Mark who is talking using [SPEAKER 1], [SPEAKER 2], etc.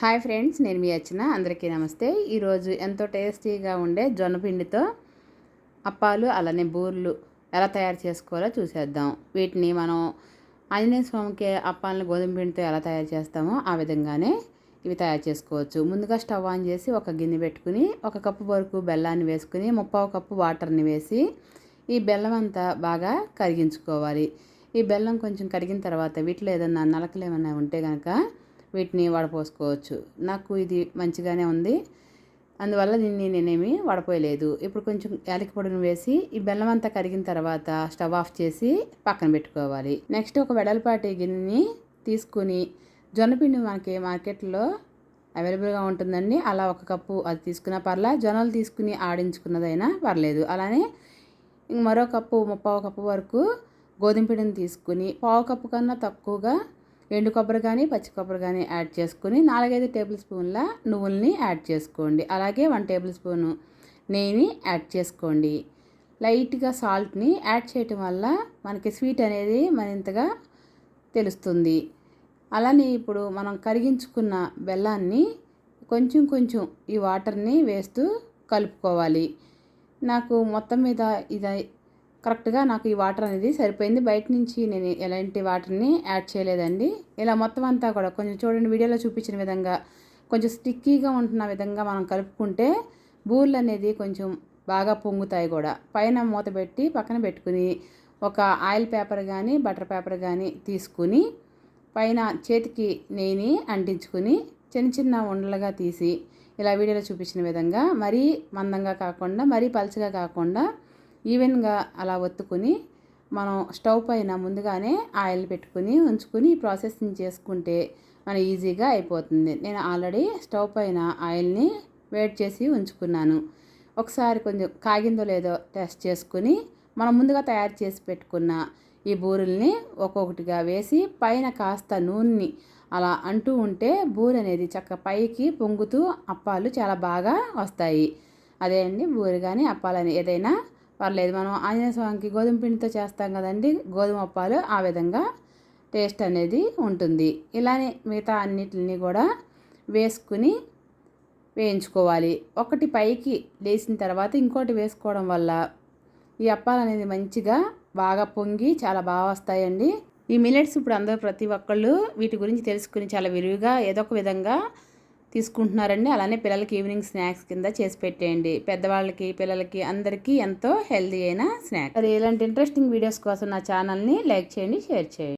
[SPEAKER 1] Hi friends నేను మీ వచ్చిన అందరికీ నమస్తే. ఈరోజు ఎంతో టేస్టీగా ఉండే జొన్న పిండితో అప్పాలు అలానే బూర్లు ఎలా తయారు చేసుకోవాలో చూసేద్దాం. వీటిని మనం ఆంజనేయ స్వామికి అప్పాలను గోధుమ పిండితో ఎలా తయారు చేస్తామో ఆ విధంగానే ఇవి తయారు చేసుకోవచ్చు. ముందుగా స్టవ్ ఆన్ చేసి ఒక గిన్నె పెట్టుకుని ఒక కప్పు వరకు బెల్లాన్ని వేసుకుని ముప్పావు కప్పు వాటర్ని వేసి ఈ బెల్లం అంతా బాగా కరిగించుకోవాలి. ఈ బెల్లం కొంచెం కరిగిన తర్వాత వీటిలో ఏదన్నా నలకలు ఏమైనా ఉంటే కనుక వీటిని వడపోసుకోవచ్చు. నాకు ఇది మంచిగానే ఉంది. అందువల్ల దీన్ని నేనేమి వడపోయలేదు. ఇప్పుడు కొంచెం యాలకి పొడిని వేసి ఈ బెల్లం అంతా కరిగిన తర్వాత స్టవ్ ఆఫ్ చేసి పక్కన పెట్టుకోవాలి. నెక్స్ట్ ఒక వెడల్పాటి గిన్నెని తీసుకుని జొన్నపిండి మనకి మార్కెట్లో అవైలబుల్గా ఉంటుందండి. అలా ఒక కప్పు అది తీసుకున్న పర్లా జొన్నలు తీసుకుని ఆడించుకున్నదైనా పర్లేదు. అలానే మరో కప్పు ముప్పావు కప్పు వరకు గోధుమ పిండిని తీసుకుని పావు కప్పు కన్నా తక్కువగా ఎండు కొబ్బరి కానీ పచ్చి కొబ్బరి కానీ యాడ్ చేసుకుని నాలుగైదు టేబుల్ స్పూన్ల నువ్వుల్ని యాడ్ చేసుకోండి. అలాగే వన్ టేబుల్ స్పూను నెయ్యిని యాడ్ చేసుకోండి. లైట్గా సాల్ట్ని యాడ్ చేయటం వల్ల మనకి స్వీట్ అనేది మరింతగా తెలుస్తుంది. అలానే ఇప్పుడు మనం కరిగించుకున్న బెల్లాన్ని కొంచెం కొంచెం ఈ వాటర్ని వేస్తూ కలుపుకోవాలి. నాకు మొత్తం మీద ఇది కరెక్ట్గా నాకు ఈ వాటర్ అనేది సరిపోయింది. బయట నుంచి నేను ఎలాంటి వాటర్ని యాడ్ చేయలేదండి. ఇలా మొత్తం అంతా కూడా కొంచెం చూడండి వీడియోలో చూపించిన విధంగా కొంచెం స్టిక్కీగా ఉంటున్న విధంగా మనం కలుపుకుంటే బూర్లు అనేది కొంచెం బాగా పొంగుతాయి కూడా. పైన మూత పెట్టి పక్కన పెట్టుకుని ఒక ఆయిల్ పేపర్ కానీ బటర్ పేపర్ కానీ తీసుకుని పైన చేతికి నెయ్యిని అంటించుకుని చిన్న చిన్న ఉండలుగా తీసి ఇలా వీడియోలో చూపించిన విధంగా మరీ మందంగా కాకుండా మరీ పలుచగా కాకుండా ఈవెన్గా అలా ఒత్తుకుని మనం స్టవ్ పైన ముందుగానే ఆయిల్ పెట్టుకుని ఉంచుకుని ఈ ప్రాసెస్ని చేసుకుంటే మన ఈజీగా అయిపోతుంది. నేను ఆల్రెడీ స్టవ్ పైన ఆయిల్ని వేడి చేసి ఉంచుకున్నాను. ఒకసారి కొంచెం కాగిందో లేదో టెస్ట్ చేసుకుని మనం ముందుగా తయారు చేసి పెట్టుకున్న ఈ బూరెల్ని ఒక్కొక్కటిగా వేసి పైన కాస్త నూనెని అలా అంటూ ఉంటే బూరె అనేది చక్క పైకి పొంగుతూ అప్పాలు చాలా బాగా వస్తాయి. అదే అండి బూరె కానీ అప్పాలని ఏదైనా పర్లేదు మనం ఆంజనేయ స్వామికి గోధుమ పిండితో చేస్తాం కదండి గోధుమ అప్పాలు ఆ విధంగా టేస్ట్ అనేది ఉంటుంది. ఇలానే మిగతా అన్నిటిని కూడా వేసుకుని వేయించుకోవాలి. ఒకటి పైకి లేచిన తర్వాత ఇంకోటి వేసుకోవడం వల్ల ఈ అప్పాలు అనేది మంచిగా బాగా పొంగి చాలా బాగా వస్తాయండి. ఈ మిలెట్స్ ఇప్పుడు అందరూ ప్రతి ఒక్కళ్ళు వీటి గురించి తెలుసుకుని చాలా విరివిగా ఏదో ఒక విధంగా తీసుకుంటున్నారండి. అలానే పిల్లలకి ఈవినింగ్ స్నాక్స్ కింద చేసి పెట్టేయండి. పెద్దవాళ్ళకి పిల్లలకి అందరికీ ఎంతో హెల్దీ అయిన స్నాక్. మరి ఇలాంటి ఇంట్రెస్టింగ్ వీడియోస్ కోసం నా ఛానల్ని లైక్ చేయండి షేర్ చేయండి.